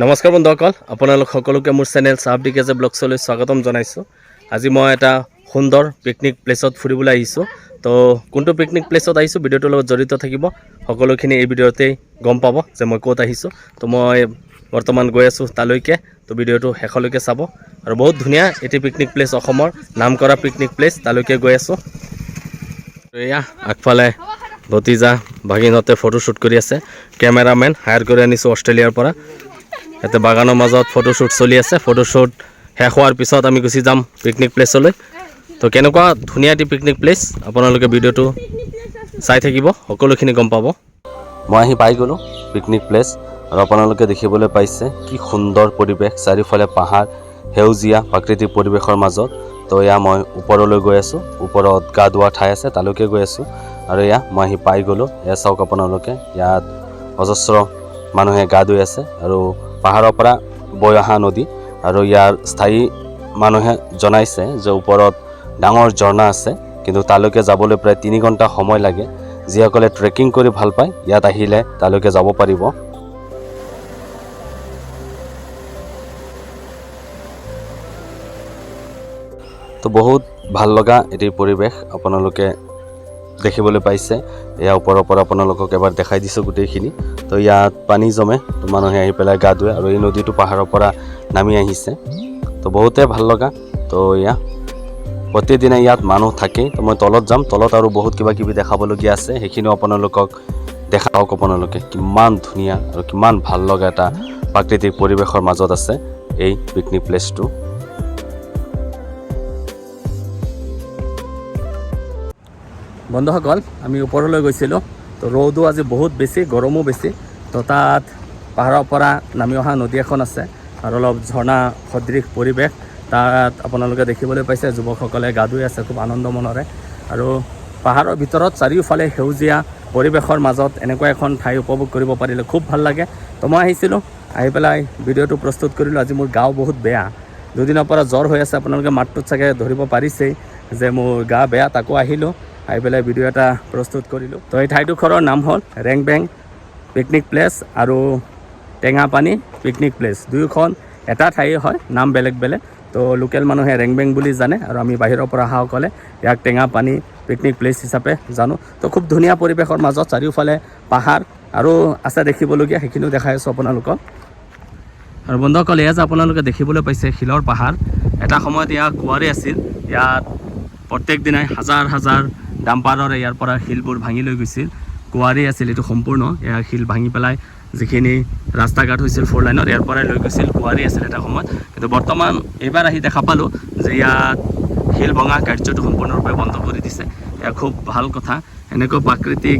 নমস্কাৰ বন্ধুসকল আপোনালোক সকলোকে মোৰ চেনেল চাহ ডিকেজে ব্লগছলৈ স্বাগতম জনাইছোঁ। আজি মই এটা সুন্দৰ পিকনিক প্লেচত ফুৰিবলৈ আহিছোঁ। তো কোনটো পিকনিক প্লেচত আহিছোঁ, ভিডিঅ'টোৰ লগত জড়িত থাকিব। সকলোখিনি এই ভিডিঅ'তেই গম পাব যে মই ক'ত আহিছোঁ। তো মই বৰ্তমান গৈ আছোঁ তালৈকে। তো ভিডিঅ'টো শেষলৈকে চাব। আৰু বহুত ধুনীয়া এটি পিকনিক প্লেচ অসমৰ নাম কৰা পিকনিক প্লেচ তালৈকে গৈ আছোঁ। এয়া, আগফালে ভতিজা ভাগিনহঁতে ফটোশ্বুট কৰি আছে। কেমেৰামেন হায়াৰ কৰি আনিছোঁ অষ্ট্ৰেলিয়াৰ পৰা। ইয়াতে বাগানৰ মাজত ফটোশ্বুট চলি আছে। ফটোশ্বুট শেষ হোৱাৰ পিছত আমি গুচি যাম পিকনিক প্লেচলৈ তো কেনেকুৱা ধুনীয়া এটি পিকনিক প্লেচ আপোনালোকে ভিডিঅ'টো চাই থাকিব, সকলোখিনি গম পাব। মই আহি পাই গ'লোঁ পিকনিক প্লেচ আৰু আপোনালোকে দেখিবলৈ পাইছে কি সুন্দৰ পৰিৱেশ, চাৰিওফালে পাহাৰ, সেউজীয়া প্ৰাকৃতিক পৰিৱেশৰ মাজত। তো এয়া মই ওপৰলৈ গৈ আছোঁ, ওপৰত গা ধোৱা ঠাই আছে, তালৈকে গৈ আছোঁ। আৰু এয়া মই আহি পাই গ'লোঁ, এয়া চাওক আপোনালোকে, ইয়াত অজস্ৰ মানুহে গা ধুই আছে আৰু পাহাৰৰ পৰা বৈ অহা নদী আৰু ইয়াৰ স্থায়ী মানুহে জনাইছে যে ওপৰত ডাঙৰ ঝৰ্ণা আছে, কিন্তু তালৈকে যাবলৈ প্ৰায় তিনি ঘণ্টা সময় লাগে। যিসকলে ট্ৰেকিং কৰি ভালো পায়, ইয়াত আহিলে তালৈকে যাব পাৰিব। তো বহুত ভালো লগা এটি পৰিৱেশ আপোনালোকে দেখিবলৈ পাইছে। এয়া ওপৰৰ পৰা আপোনালোকক এবাৰ দেখাই দিছোঁ গোটেইখিনি। তো ইয়াত পানী জমে, তো মানুহে আহি পেলাই গা ধুৱে আৰু এই নদীটো পাহাৰৰ পৰা নামি আহিছে। তো বহুতে ভালো লগা। তো এয়া, প্ৰতিদিনে ইয়াত মানুহ থাকেই। তো মই তলত যাম। তলত আৰু বহুত কিবা কিবি দেখাবলগীয়া আছে। সেইখিনিও আপোনালোকক দেখাওক আপোনালোকে। কিমান ধুনীয়া আৰু কিমান ভালো লগা এটা প্ৰাকৃতিক পৰিৱেশৰ মাজত আছে এই পিকনিক প্লেচটো বন্ধুসকল আমি ওপৰলৈ গৈছিলোঁ। তো ৰ'দো আজি বহুত বেছি, গৰমো বেছি। তো তাত পাহাৰৰ পৰা নামি অহা নদী এখন আছে, আৰু অলপ ঝৰ্ণা সদৃশ পৰিৱেশ। তাত আপোনালোকে দেখিবলৈ পাইছে, যুৱকসকলে গা ধুই আছে খুব আনন্দ মনেৰে। আৰু পাহাৰৰ ভিতৰত চাৰিওফালে সেউজীয়া পৰিৱেশৰ মাজত এনেকুৱা এখন ঠাই উপভোগ কৰিব পাৰিলে খুব ভালো লাগে। তো মই আহিছিলোঁ, আহি পেলাই ভিডিঅ'টো প্ৰস্তুত কৰিলোঁ, আজি মোৰ গাও বহুত বেয়া। দুদিনৰ পৰা জ্বৰ হৈ আছে, আপোনালোকে মাতটোত চাগে ধৰিব পাৰিছেই যে মোৰ গা বেয়া, তাকো আহিলোঁ। আহি পেলাই ভিডিঅ' এটা প্ৰস্তুত কৰিলোঁ। তো এই ঠাইডোখৰৰ নাম হ'ল ৰেং বেং পিকনিক প্লেচ আৰু টেঙাপানী পিকনিক প্লেচ দুয়োখন এটা ঠাই হয়, নাম বেলেগ বেলেগ। তো লোকেল মানুহে ৰেং বেং বুলি জানে আৰু আমি বাহিৰৰ পৰা অহাসকলে ইয়াক টেঙাপানী পিকনিক প্লেচ হিচাপে জানো। তো খুব ধুনীয়া পৰিৱেশৰ মাজত চাৰিওফালে পাহাৰ আৰু আছে দেখিবলগীয়া, সেইখিনিও দেখাই আছোঁ আপোনালোকক। আৰু বন্ধুসকল এয়া যে আপোনালোকে দেখিবলৈ পাইছে শিলৰ পাহাৰ, এটা সময়ত ইয়াত কুঁৱাৰী আছিল। ইয়াত প্ৰত্যেক দিনাই হাজাৰ হাজাৰ ডাম্পাৰৰে ইয়াৰ পৰা শিলবোৰ ভাঙি লৈ গৈছিল। কুঁৱাৰী আছিল এইটো সম্পূৰ্ণ। এয়া শিল ভাঙি পেলাই যিখিনি ৰাস্তা ঘাট হৈছিল ফ'ৰ লাইনত, ইয়াৰ পৰাই লৈ গৈছিল। কুঁৱাৰী আছিল এটা সময়ত। কিন্তু বৰ্তমান এইবাৰ আহি দেখা পালোঁ যে ইয়াত শিল ভঙা কাৰ্যটো সম্পূৰ্ণৰূপে বন্ধ কৰি দিছে। এয়া খুব ভালো কথা। এনেকৈ প্ৰাকৃতিক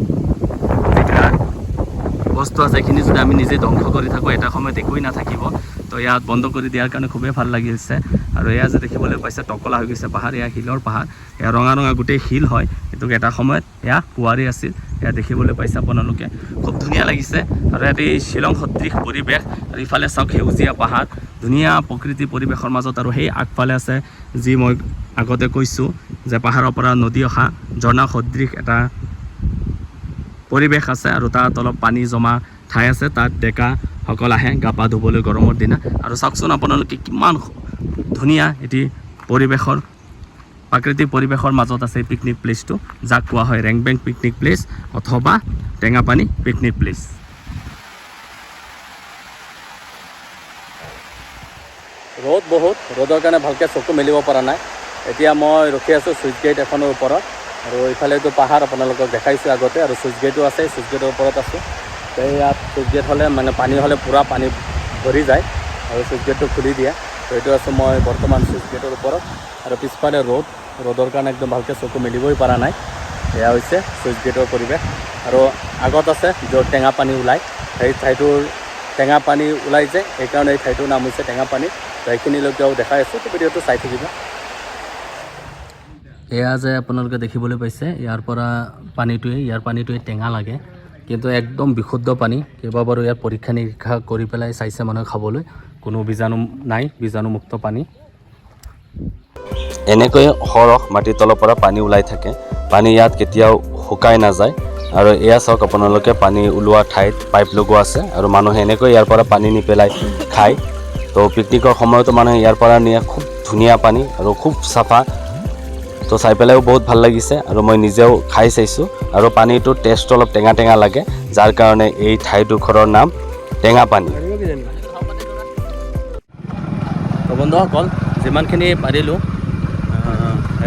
বস্তু আছে এইখিনি যদি আমি নিজে ধ্বংস কৰি থাকোঁ, এটা সময়ত একোৱেই নাথাকিব। তো ইয়াত বন্ধ কৰি দিয়াৰ কাৰণে খুবেই ভালো লাগিছে আৰু এয়া যে দেখিবলৈ পাইছে, টকলা হৈ গৈছে পাহাৰ, এয়া শিলৰ পাহাৰ। এয়া ৰঙা ৰঙা গোটেই শিল হয়। কিন্তু এটা সময়ত এয়া কুঁৱাৰী আছিল। এয়া দেখিবলৈ পাইছে আপোনালোকে। খুব ধুনীয়া লাগিছে। আৰু ইয়াত এই শ্বিলং সদৃশ পৰিৱেশ। আৰু ইফালে চাওক, সেউজীয়া পাহাৰ। ধুনীয়া প্ৰকৃতি পৰিৱেশৰ মাজত আৰু সেই আগফালে আছে যি মই আগতে কৈছোঁ, যে পাহাৰৰ পৰা নদী অহা ঝৰ্ণা সদৃশ এটা পৰিৱেশ আছে। আৰু তাত অলপ পানী জমা ঠাই আছে। তাত ডেকাসকল আহে, গা পা ধুবলৈ গৰমৰ দিনা। আৰু চাওকচোন আপোনালোকে কিমান ধুনীয়া এটি পৰিৱেশৰ প্ৰাকৃতিক পৰিৱেশৰ মাজত আছে এই পিকনিক প্লেচটো যাক কোৱা হয় ৰেংবেং পিকনিক প্লেচ অথবা টেঙাপানী পিকনিক প্লেচ ৰ'দ বহুত, ৰ'দৰ কাৰণে ভালকৈ চকু মেলিব পৰা নাই। এতিয়া মই ৰখি আছোঁ চুইচ গেট এখনৰ ওপৰত। আৰু ইফালেতো পাহাৰ আপোনালোকক দেখাইছোঁ আগতে, আৰু চুইচ গেটো আছে চুইচ গেটৰ ওপৰত আছোঁ। তো ইয়াত হ'লে মানে পানী হ'লে পূৰা পানী ভৰি যায় আৰু চুইচ খুলি দিয়ে। তো এইটো আছোঁ মই বৰ্তমান চুইচ গেটৰ ওপৰত। আৰু পিছফালে ৰ'দ, ৰ'দৰ কাৰণে একদম ভালকৈ চকু মেলিবই পৰা নাই। এয়া হৈছে চুইচ গেটৰ পৰিৱেশ। আৰু আগত আছে য'ত টেঙা পানী ওলায়। সেই ঠাইটোৰ টেঙা পানী ওলাই যে, সেইকাৰণে এই ঠাইটোৰ নাম হৈছে টেঙা পানী। তো সেইখিনিলৈকেও দেখাই আছোঁ, তো ভিডিঅ'টো চাই থাকিব। এয়া যে আপোনালোকে দেখিবলৈ পাইছে, ইয়াৰ পৰা পানীটোৱে, ইয়াৰ পানীটোৱে টেঙা লাগে। কিন্তু একদম বিশুদ্ধ পানী, কেইবাবাৰো ইয়াত পৰীক্ষা নিৰীক্ষা কৰি পেলাই চাইছে মানুহে খাবলৈ। কোনো বীজাণু নাই, বীজাণুমুক্ত পানী। এনেকৈ সৰহ মাটিৰ তলৰ পৰা পানী ওলাই থাকে। পানী ইয়াত কেতিয়াও শুকাই নাযায়। আৰু এয়া চাওক, আপোনালোকে পানী ওলোৱা ঠাইত পাইপ লগোৱা আছে আৰু মানুহে এনেকৈ ইয়াৰ পৰা পানী নি পেলাই খায়। তো পিকনিকৰ সময়তো মানুহে ইয়াৰ পৰা নিয়ে খুব ধুনীয়া পানী আৰু খুব চাফা তো চাই পেলাইও বহুত ভালো লাগিছে আৰু মই নিজেও খাই চাইছোঁ আৰু পানীটোৰ টেষ্টটো অলপ টেঙা টেঙা লাগে, যাৰ কাৰণে এই ঠাইডোখৰৰ নাম টেঙা পানী। বন্ধুসকল যিমানখিনি পাৰিলোঁ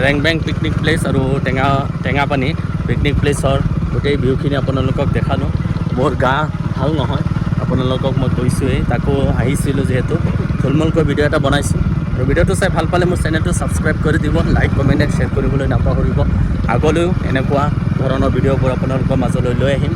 ৰেং বেং পিকনিক প্লেচ আৰু টেঙা টেঙাপানী পিকনিক প্লেচৰ গোটেই ভিউখিনি আপোনালোকক দেখালোঁ। মোৰ গা ভালো নহয়, আপোনালোকক মই কৈছোঁৱেই। তাকো আহিছিলোঁ যিহেতু। থুলমূলকৈ ভিডিঅ' এটা বনাইছোঁ। আৰু ভিডিঅ'টো চাই ভালো পালে মোৰ চেনেলটো ছাবস্ক্ৰাইব কৰি দিব, লাইক, কমেণ্ট এণ্ড শ্বেয়াৰ কৰিবলৈ নাপাহৰিব। আগলৈও এনেকুৱা ধৰণৰ ভিডিঅ'বোৰ আপোনালোকৰ মাজলৈ লৈ আহিম।